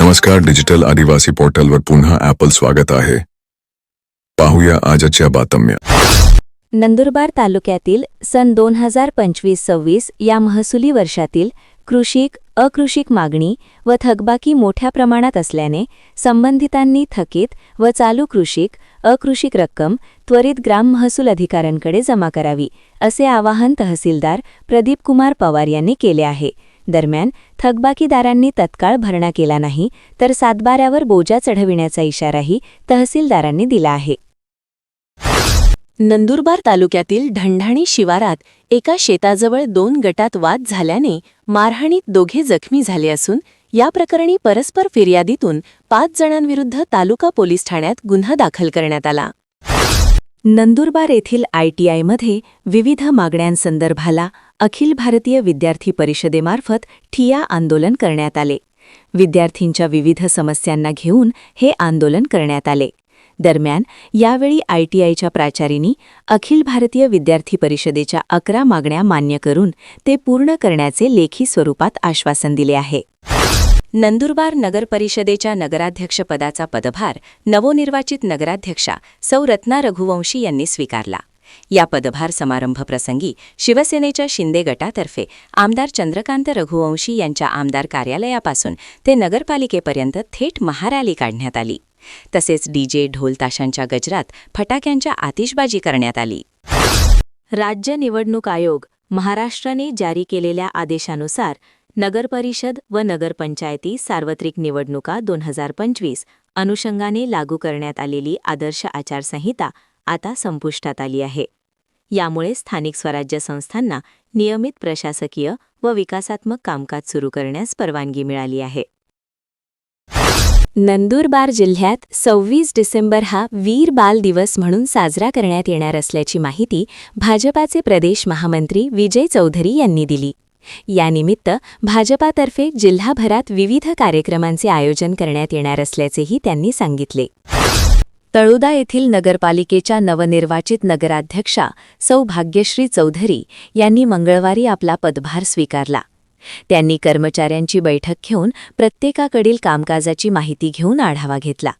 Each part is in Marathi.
नमस्कार डिजिटल आदिवासी पोर्टलवर पुन्हा ॲपल स्वागत आहे. पाहूया आजच्या बातम्या. नंदुरबार तालुक्यातील सन दोन हजार पंचवीस सव्वीस या महसुली वर्षातील कृषिक अकृषिक मागणी व थकबाकी मोठ्या प्रमाणात असल्याने संबंधितांनी थकीत व चालू कृषिक अकृषिक रक्कम त्वरित ग्राम महसूल अधिकाऱ्यांकडे जमा करावी असे आवाहन तहसीलदार प्रदीप कुमार पवार यांनी केले आहे. दरम्यान थकबाकीदारांनी तत्काळ भरणा केला नाही तर सातबाऱ्यावर बोजा चढविण्याचा इशाराही तहसीलदारांनी दिला आहे. नंदुरबार तालुक्यातील ढंढाणी शिवारात एका शेताजवळ दोन गटात वाद झाल्याने मारहाणीत दोघे जखमी झाले असून या प्रकरणी परस्पर फिर्यादीतून पाच जणांविरुद्ध तालुका पोलीस ठाण्यात गुन्हा दाखल करण्यात आला. नंदुरबार येथील आयटीआयमध्ये विविध मागण्यांसंदर्भाला अखिल भारतीय विद्यार्थी परिषदेमार्फत ठिया आंदोलन करण्यात आले. विद्यार्थींच्या विविध समस्यांना घेऊन हे आंदोलन करण्यात आले. दरम्यान यावेळी आयटीआयच्या प्राचार्यांनी अखिल भारतीय विद्यार्थी परिषदेच्या अकरा मागण्या मान्य करून ते पूर्ण करण्याचे लेखी स्वरूपात आश्वासन दिले आहे. नंदुरबार नगर परिषदेच्या नगराध्यक्षपदाचा पदभार नवनिर्वाचित नगराध्यक्षा सौ रत्ना रघुवंशी यांनी स्वीकारला. या पदभार समारंभ प्रसंगी शिवसेनेच्या शिंदे गटातर्फे आमदार चंद्रकांत रघुवंशी यांच्या आमदार कार्यालयापासून ते नगरपालिकेपर्यंत थेट महारॅली काढण्यात आली. तसेच डीजे ढोल ताशांच्या गजरात फटाक्यांच्या आतिषबाजी करण्यात आली. राज्य निवडणूक आयोग महाराष्ट्राने जारी केलेल्या आदेशानुसार नगरपरिषद व नगरपंचायती सार्वत्रिक निवडणुका दोन हजार पंचवीस अनुषंगाने लागू करण्यात आलेली आदर्श आचारसंहिता आता संपुष्टात आली आहे. यामुळे स्थानिक स्वराज्य संस्थांना नियमित प्रशासकीय व विकासात्मक कामकाज सुरू करण्यास परवानगी मिळाली आहे. नंदुरबार जिल्ह्यात सव्वीस डिसेंबर हा वीर बाल दिवस म्हणून साजरा करण्यात येणार असल्याची माहिती भाजपाचे प्रदेश महामंत्री विजय चौधरी यांनी दिली. यानिमित्त भाजपातर्फे जिल्हाभरात विविध कार्यक्रमांचे आयोजन करण्यात येणार असल्याचेही त्यांनी सांगितले. तळुदा येथील नगरपालिकेच्या नवनिर्वाचित नगराध्यक्षा सौ भाग्यश्री चौधरी यांनी मंगळवारी आपला पदभार स्वीकारला. त्यांनी कर्मचाऱ्यांची बैठक घेऊन प्रत्येकाकडील कामकाजाची माहिती घेऊन आढावा घेतला.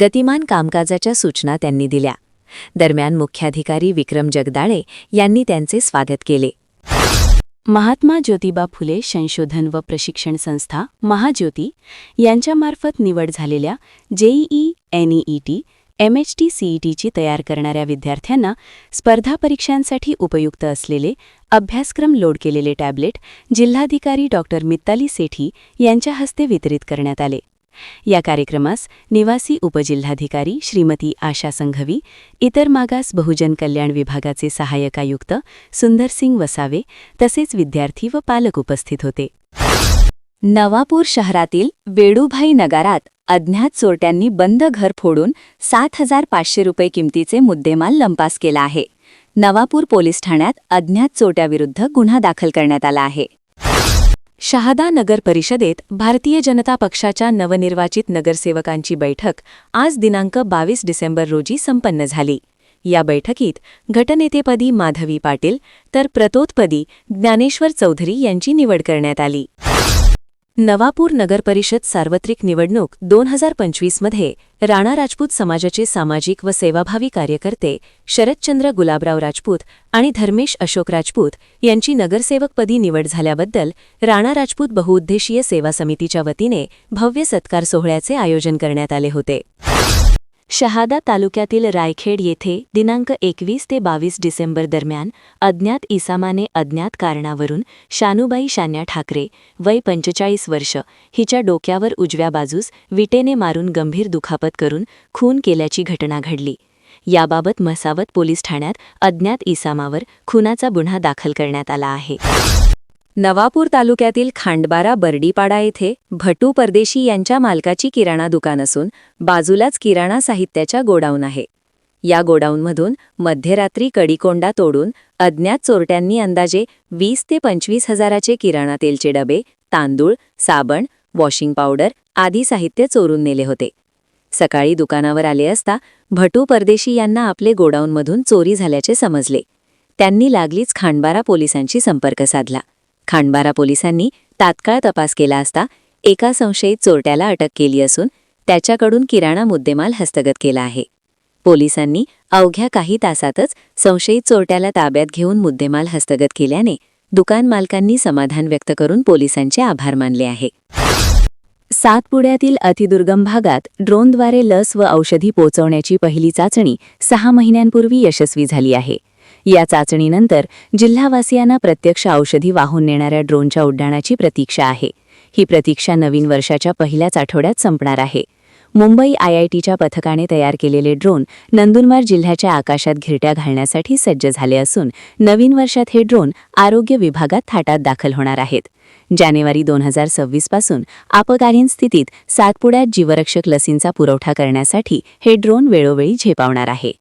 गतिमान कामकाजाच्या सूचना त्यांनी दिल्या. दरम्यान मुख्याधिकारी विक्रम जगदाळे यांनी त्यांचे स्वागत केले. महात्मा ज्योतिबा फुले संशोधन व प्रशिक्षण संस्था महाज्योती यांच्यामार्फत निवड झालेल्या जेईई एनईईटी एमएचटी सीईटीची तयार करणाऱ्या विद्यार्थ्यांना स्पर्धा परीक्षांसाठी उपयुक्त असलेले अभ्यासक्रम लोड केलेले टॅब्लेट जिल्हाधिकारी डॉक्टर मित्ताली सेठी यांच्या हस्ते वितरित करण्यात आले. या कार्यक्रमास निवासी उपजिल्हाधिकारी श्रीमती आशा संघवी इतर मागास बहुजन कल्याण विभागाचे सहाय्यक आयुक्त सुंदरसिंग वसावे तसेच विद्यार्थी व पालक उपस्थित होते. नवापूर शहरातील वेडूभाई नगारात अज्ञात चोरट्यांनी बंद घर फोडून सात हजार पाचशे रुपये किमतीचे मुद्देमाल लंपास केला आहे. नवापूर पोलीस ठाण्यात अज्ञात चोरट्याविरुद्ध गुन्हा दाखल करण्यात आला आहे. शहादा नगर परिषदेत भारतीय जनता पक्षाच्या नवनिर्वाचित नगरसेवकांची बैठक आज दिनांक बावीस डिसेंबर रोजी संपन्न झाली. या बैठकीत गटनेतेपदी माधवी पाटील तर प्रतोतपदी ज्ञानेश्वर चौधरी यांची निवड करण्यात आली. नवापूर नगरपरिषद सार्वत्रिक निवडणूक दोन हजार पंचवीसमध्ये राणा राजपूत समाजाचे सामाजिक व सेवाभावी कार्यकर्ते शरदचंद्र गुलाबराव राजपूत आणि धर्मेश अशोक राजपूत यांची नगरसेवकपदी निवड झाल्याबद्दल राणा राजपूत बहुउद्देशीय सेवा समितीच्या वतीने भव्य सत्कार सोहळ्याचे आयोजन करण्यात आले होते. शहादा तालुक्यातील रायखेड येथे दिनांक एकवीस ते बावीस डिसेंबर दरम्यान अज्ञात इसामाने अज्ञात कारणावरून शानुबाई शान्या ठाकरे वय पंचेचाळीस वर्ष हिच्या डोक्यावर उजव्या बाजूस विटेने मारून गंभीर दुखापत करून खून केल्याची घटना घडली. याबाबत मसावत पोलीस ठाण्यात अज्ञात इसामावर खुनाचा गुन्हा दाखल करण्यात आला आहे. नवापूर तालुक्यातील खांडबारा बर्डीपाडा येथे भटू परदेशी यांच्या मालकाची किराणा दुकान असून बाजूलाच किराणा साहित्याच्या गोडाऊन आहे. या गोडाऊनमधून मध्यरात्री कडीकोंडा तोडून अज्ञात चोरट्यांनी अंदाजे वीस ते पंचवीस हजाराचे किराणा तेलचे डबे तांदूळ साबण वॉशिंग पावडर आदी साहित्य चोरून नेले होते. सकाळी दुकानावर आले असता भटू परदेशी यांना आपले गोडाऊनमधून चोरी झाल्याचे समजले. त्यांनी लागलीच खांडबारा पोलिसांशी संपर्क साधला. खांडबारा पोलिसांनी तात्काळ तपास केला असता एका संशयित चोरट्याला अटक केली असून त्याच्याकडून किराणा मुद्देमाल हस्तगत केला आहे. पोलिसांनी अवघ्या काही तासातच संशयित चोरट्याला ताब्यात घेऊन मुद्देमाल हस्तगत केल्याने दुकान मालकांनी समाधान व्यक्त करून पोलिसांचे आभार मानले आहे. सातपुड्यातील अतिदुर्गम भागात ड्रोनद्वारे लस व औषधी पोचवण्याची पहिली चाचणी सहा महिन्यांपूर्वी यशस्वी झाली आहे. या चाचणीनंतर जिल्हावासियांना प्रत्यक्ष औषधी वाहून नेणाऱ्या ड्रोनच्या उड्डाणाची प्रतीक्षा आहे. ही प्रतीक्षा नवीन वर्षाच्या पहिल्याच आठवड्यात संपणार आहे. मुंबई आयआयटीच्या पथकाने तयार केलेले ड्रोन नंदुरबार जिल्ह्याच्या आकाशात घिरट्या घालण्यासाठी सज्ज झाले असून नवीन वर्षात हे ड्रोन आरोग्य विभागात थाटात दाखल होणार आहेत. जानेवारी दोन हजार सव्वीसपासून आपत्कालीन स्थितीत सातपुड्यात जीवरक्षक लसींचा पुरवठा करण्यासाठी हे ड्रोन वेळोवेळी झेपावणार आहे.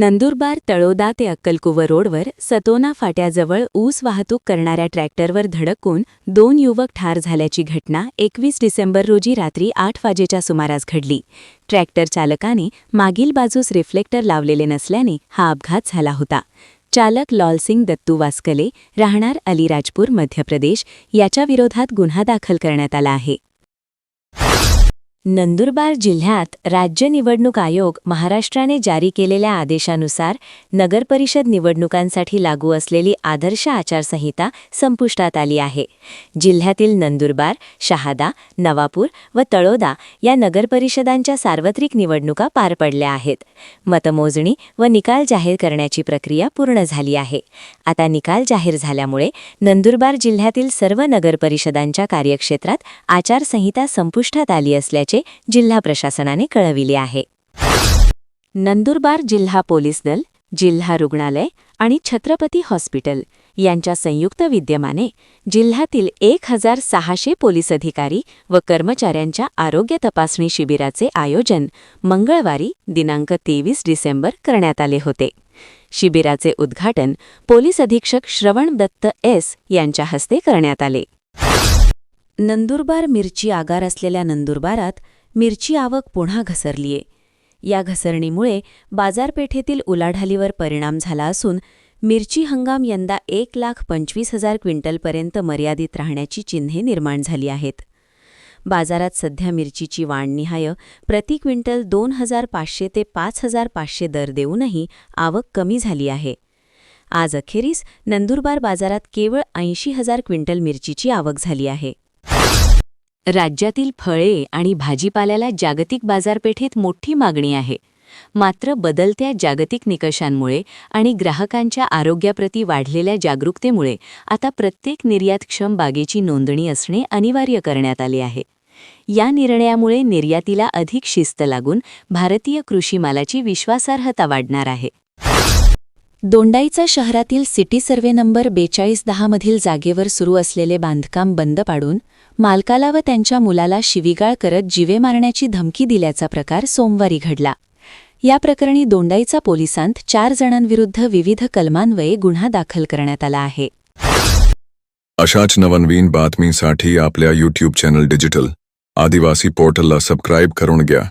नंदुरबार तळोदा ते अक्कलकुवा रोडवर सतोना फाट्याजवळ ऊस वाहतूक करणाऱ्या ट्रॅक्टरवर धडकून दोन युवक ठार झाल्याची घटना एकवीस डिसेंबर रोजी रात्री आठ वाजेच्या सुमारास घडली. ट्रॅक्टर चालकाने मागील बाजूस रिफ्लेक्टर लावलेले नसल्याने हा अपघात झाला होता. चालक लॉलसिंग दत्तू वास्कले राहणार अलिराजपूर मध्य प्रदेश याच्या विरोधात गुन्हा दाखल करण्यात आला आहे. नंदुरबार जिल्ह्यात राज्य निवडणूक आयोग महाराष्ट्राने जारी केलेल्या आदेशानुसार नगरपरिषद निवडणुकांसाठी लागू असलेली आदर्श आचारसंहिता संपुष्टात आली आहे. जिल्ह्यातील नंदुरबार शहादा नवापूर व तळोदा या नगरपरिषदांच्या सार्वत्रिक निवडणुका पार पडल्या आहेत. मतमोजणी व निकाल जाहीर करण्याची प्रक्रिया पूर्ण झाली आहे. आता निकाल जाहीर झाल्यामुळे नंदुरबार जिल्ह्यातील सर्व नगरपरिषदांच्या कार्यक्षेत्रात आचारसंहिता संपुष्टात आली असल्याचे जिल्हा प्रशासनाने कळविले आहे. नंदुरबार जिल्हा पोलीस दल जिल्हा रुग्णालय आणि छत्रपती हॉस्पिटल यांच्या संयुक्त विद्यमाने जिल्ह्यातील एक हजार सहाशे पोलीस अधिकारी व कर्मचाऱ्यांच्या आरोग्य तपासणी शिबिराचे आयोजन मंगळवारी दिनांक तेवीस डिसेंबर करण्यात आले होते. शिबिराचे उद्घाटन पोलीस अधीक्षक श्रवण दत्त एस यांच्या हस्ते करण्यात आले. नंदुरबार मिरची आगार असलेल्या नंदुरबारात मिरची आवक पुन्हा घसरलीये. या घसरणीमुळे बाजारपेठेतील उलाढालीवर परिणाम झाला असून मिरची हंगाम यंदा एक लाख पंचवीस हजार क्विंटलपर्यंत मर्यादित राहण्याची चिन्हे निर्माण झाली आहेत. बाजारात सध्या मिरचीची वाणनिहाय प्रति क्विंटल दोन हजार पाचशे ते पाच हजार पाचशे दर देऊनही आवक कमी झाली आहे. आज अखेरीस नंदुरबार बाजारात केवळ ऐंशी हजार क्विंटल मिरचीची आवक झाली आहे. राज्यातील फळे आणि भाजीपाल्याला जागतिक बाजारपेठेत मोठी मागणी आहे. मात्र बदलत्या जागतिक निकषांमुळे आणि ग्राहकांच्या आरोग्याप्रती वाढलेल्या जागरूकतेमुळे आता प्रत्येक निर्यातक्षम बागेची नोंदणी असणे अनिवार्य करण्यात आले आहे. या निर्णयामुळे निर्यातीला अधिक शिस्त लागून भारतीय कृषी मालाची विश्वासार्हता वाढणार आहे. दोंडाईचा शहरातील सिटी सर्वे नंबर बेचाळीस दहामधील जागेवर सुरू असलेले बांधकाम बंद पाडून मालकाला व त्यांच्या मुलाला शिवीगाळ करत जीवे मारण्याची धमकी दिल्याचा प्रकार सोमवारी घडला. या प्रकरणी दोंडाईचा पोलिसांत चार जणांविरुद्ध विविध कलमान्वये गुन्हा दाखल करण्यात आला आहे. अशाच नवनवीन बातमीसाठी आपल्या यूट्यूब चॅनल डिजिटल आदिवासी पोर्टलला सबस्क्राईब करून घ्या.